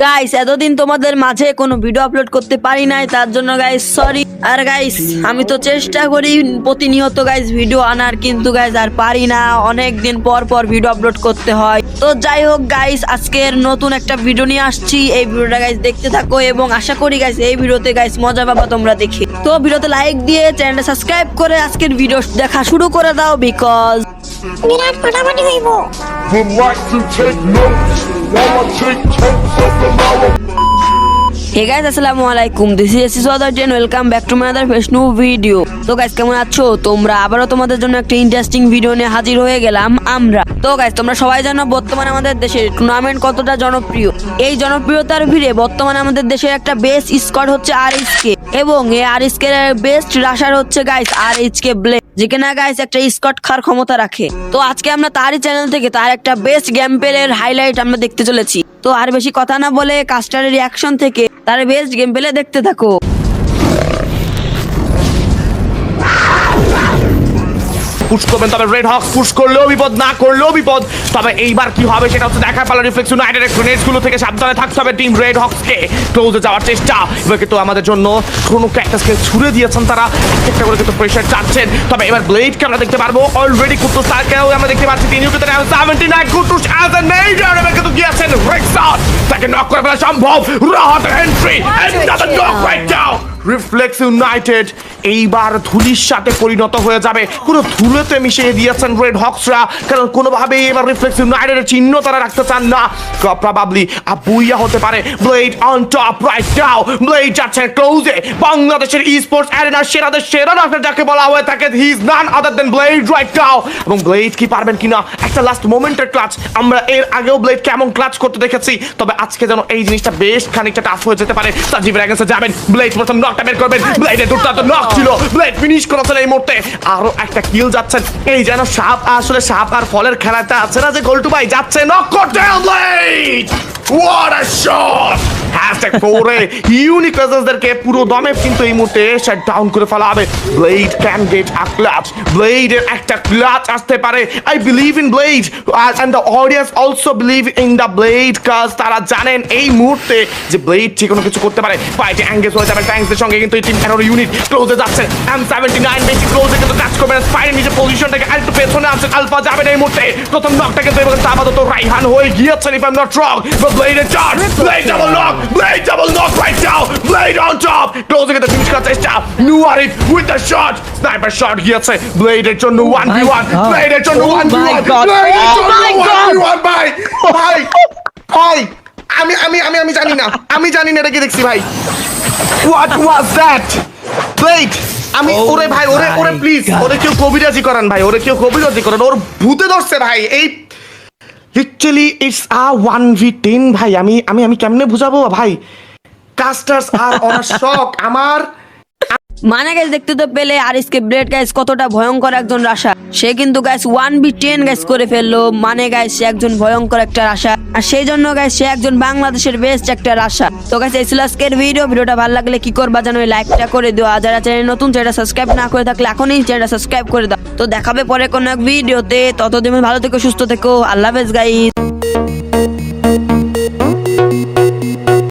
Guys এতদিন তোমাদের মাঝে কোনো ভিডিও আপলোড করতে পারি নাই তার জন্য গাইস সরি আর গাইস আমি তো চেষ্টা করি প্রতিনিয়ত গাইস ভিডিও আনার কিন্তু গাইস আর পারি না। অনেক দিন পর পর ভিডিও আপলোড করতে হয়। তো যাই হোক গাইস আজকের নতুন একটা ভিডিও নিয়ে আসছি। এই ভিডিওটা গাইস দেখতে থাকো এবং আশা করি গাইস এই ভিডিওতে গাইস মজা পাবা তোমরা দেখে। তো ভিডিওতে লাইক দিয়ে চ্যানেলটা সাবস্ক্রাইব করে আজকের ভিডিও দেখা শুরু করে দাও বিকজ বিরাট ফাটাফাটি হইব। Now I take cokes of the hour. Hey guys আসসালামু আলাইকুম। দিস ইজ এসিস ten welcome back to my other fresh video তো গাইস কেমন আছো? তোমরা আবারও তোমাদের জন্য একটা ইন্টারেস্টিং ভিডিও নিয়ে হাজির হয়ে গেলাম আমরা। তো গাইস তোমরা সবাই জানো বর্তমানে আমাদের দেশে টুর্নামেন্ট কতটা জনপ্রিয়। এই জনপ্রিয়তার ভিড়ে বর্তমানে আমাদের দেশের একটা বেস্ট স্কোয়াড হচ্ছে আর কে এবং এই আর কে বেস্ট রাশার হচ্ছে গাইস আর কে ব্লে যেখানে গাইস একটা স্কট খার ক্ষমতা রাখে। তো আজকে আমরা তারই চ্যানেল থেকে তার একটা বেস্ট গেম প্লের হাইলাইট আমরা দেখতে চলেছি। তো আর বেশি কথা না বলে কাস্টারের রিয়াকশন থেকে তার বেস্ট গেম প্লে দেখতে থাকো। পুশ করবেন তবে রেড হক্স পুশ করলেও বিপদ না করলেও বিপদ। তবে এইবার কি হবে সেটা হচ্ছে দেখার পালা রিফ্লেক্স ইউনাইটেড গ্রেনেডসগুলো থেকে সাবধানে থাকতে হবে টিম রেড হক্সকে ক্লোজে যাওয়ার চেষ্টা। এবার কিন্তু আমাদের জন্য কোনো ক্যাকটাসকে ছুড়ে দিয়েছেন তারা। একটা করে কিন্তু প্রেশার চাচ্ছেন। তবে এবার ব্লেডকে আমরা দেখতে পারব। অলরেডি কুতুস তারকেও আমরা দেখতে পাচ্ছি। তিনি কিন্তু সেভেন্টি নাইন কুতুস অ্যাজ এ মেজর এবার কিন্তু গিয়েছেন রেক্সন তাকে নক করে ফেলা সম্ভব Rahat entry another knock right down reflex united এইবার ধুলির সাথে পরিণত হয়ে যাবে। পুরো ধুলোতে মিশিয়ে দিয়েছেন রেড হক্সরা কারণ কোনোভাবেই এবার রিফ্লেক্স ইউনাইটেডের চিহ্ন তারা রাখতে চান না। প্রবাবলি আবুইয়া হতে পারে। Blade on top right now blade যাচ্ছেন ক্লোজে বাংলাদেশের ই স্পোর্টস অ্যারেনার সেরাদের সেরা ডাক্তার যাকে বলা হয়ে থাকে he is none other than blade right now এবং ব্লেড কি পারবেন কিনা? একটা লাস্ট মোমেন্টের ক্লাচ আমরা এর আগেও ব্লেড কেমন ক্লাচ করতে দেখেছি। তবে আজকে যেন এই জিনিসটা বেশ খানিকটা টাফ হয়ে যেতে পারে। সাজিব র্যাগেন্সে যাবেন। ব্লেড প্রথম নকটা বের করবেন। ব্লেডের দুর্দান্ত নক ছিল। ব্লেড ফিনিশ করেছেন এই মুহূর্তে। আরও একটা কিল যাচ্ছেন। এই যেন সাপ আসলে সাপ আর ফলের খেলাটা আছে না যে গোলটু ভাই যাচ্ছে। নক করতে blade What a shot! Hashtag ফোরে ইউনিক রেজার্সদেরকে পুরো দমে কিন্তু এই মুহূর্তে শাট ডাউন করে ফেলা হবে। Blade can get a clutch ব্লেডের একটা ক্লাচ আসতে পারে। I believe in blade and the audience also believe in the blade কাজ তারা জানেন এই মুহূর্তে যে ব্লেড যে কোনো কিছু করতে পারে। ফাইটে অ্যাঙ্গেজ হয়ে যাবে ট্যাঙ্কসের সঙ্গে কিন্তু এই টিম এরোর ইউনিট ক্লোজে যাচ্ছেন এম সেভেন্টি নাইন বেশি ক্লোজে কিন্তু কাজ করবেন স্পাইনের নিজের পজিশনটাকে আরেকটু পেছনে আনছেন আলফা যাবেন এই মুহূর্তে। প্রথম নকটা কিন্তু এবার আপাতত রাইহান হয়ে গিয়েছেন if I am not wrong ব্লেডের charge blade double knock blade double knock right now blade on top ক্লোজে কিন্তু ফিনিশ করার চেষ্টা new Arif with the shot sniper shot গিয়েছে ব্লেডের জন্য 1v1 ব্লেডের জন্য 1v1 God. ব্লেডের Oh জন্য 1v1 ভাই ভাই ভাই আমি আমি আমি আমি জানি না আমি জানি না এটা কি দেখছি ভাই হোয়াট ওয়াজ দ্যাট ব্লেড আমি ওরে ভাই ওরে ওরে প্লিজ ওরে কেউ কবিরাজি করান ভাই ওরে কেউ কবিরাজি করান ওর ভূতে ধরছে ভাই এই literally it's a one v ten ভাই। আমি আমি আমি কেমনে বুঝাবো, ভাই? কাস্টার্স আর অন শক আমার মানে গাইস দেখতে তো পেলে আরিসকে ব্লেড গাইস কতটা ভয়ঙ্কর একজন রাশা। সে কিন্তু guys one v ten guys করে ফেলল। মানে গাইস সে একজন ভয়ঙ্কর একটা রাশা। আর সেই জন্য গাইস সে একজন বাংলাদেশের বেস্ট একটা রাশা। তো গাইস এই ছিল ভিডিও ভিডিওটা ভালো লাগলে কি করবা জানো লাইকটা করে দিও। আর যারা চ্যানেল নতুন চ্যানেলটা সাবস্ক্রাইব না করে থাকলে এখনই চ্যানেলটা সাবস্ক্রাইব করে দাও। তো দেখাবে পরে কোনো এক ভিডিওতে ততদিন ভালো থেকো, সুস্থ থেকো। আল্লাহ হাফেজ গাইস